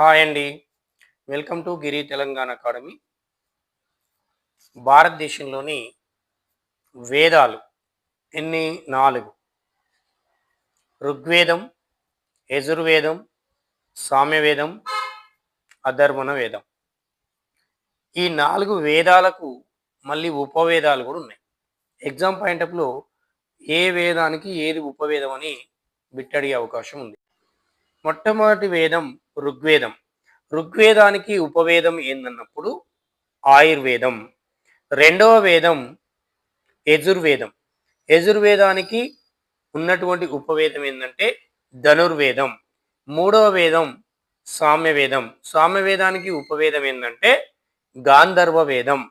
Hi అండి. Welcome to Giri Telangana academy. భారతదేశంలోని వేదాలు ఎన్ని? నాలుగు. ఋగ్వేదం యజుర్వేదం సామ్యవేదం అధర్మణ వేదం ఈ నాలుగు వేదాలకు మళ్ళీ ఉపవేదాలు కూడా ఉన్నాయి. ఎగ్జామ్ పాయింట్ అప్లో ఏ వేదానికి ఏది ఉపవేదం అని బిట్టడిగే అవకాశం ఉంది. మొట్టమొదటి వేదం ఋగ్వేదం. ఋగ్వేదానికి ఉపవేదం ఏందన్నప్పుడు ఆయుర్వేదం. రెండవ వేదం యజుర్వేదం. యజుర్వేదానికి ఉన్నటువంటి ఉపవేదం ఏంటంటే ధనుర్వేదం. మూడవ వేదం సామ్యవేదం. సామ్యవేదానికి ఉపవేదం ఏంటంటే గాంధర్వ వేదం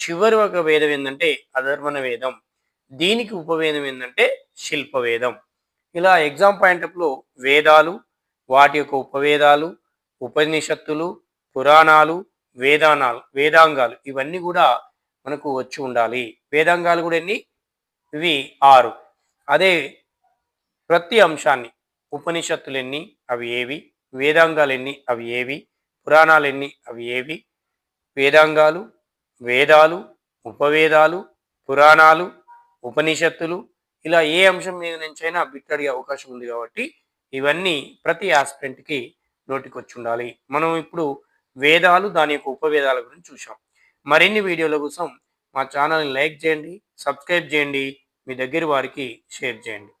చివరి ఒక వేదం ఏంటంటే అధర్వణ వేదం దీనికి ఉపవేదం ఏంటంటే శిల్పవేదం. ఇలా ఎగ్జామ్ పాయింటప్లో వేదాలు వాటి యొక్క ఉపవేదాలు ఉపనిషత్తులు పురాణాలు వేదానాలు వేదాంగాలు ఇవన్నీ కూడా మనకు వచ్చి ఉండాలి. వేదాంగాలు కూడా ఎన్ని? ఇవి ఆరు. అదే ప్రతి అంశాన్ని ఉపనిషత్తులు ఎన్ని? అవి ఏవి? వేదాంగాలు ఎన్ని? అవి ఏవి? పురాణాలు ఎన్ని? అవి ఏవి? వేదాంగాలు వేదాలు ఉపవేదాలు పురాణాలు ఉపనిషత్తులు ఇలా ఏ అంశం మీద నుంచైనా బిట్టడిగే అవకాశం ఉంది కాబట్టి ఇవన్నీ ప్రతి ఆస్పిరెంట్కి నోటికొచ్చి ఉండాలి మనం ఇప్పుడు వేదాలు దాని యొక్క ఉపవేదాల గురించి చూసాం మరిన్ని వీడియోల కోసం మా ఛానల్ని లైక్ చేయండి సబ్స్క్రైబ్ చేయండి మీ దగ్గర వారికి షేర్ చేయండి.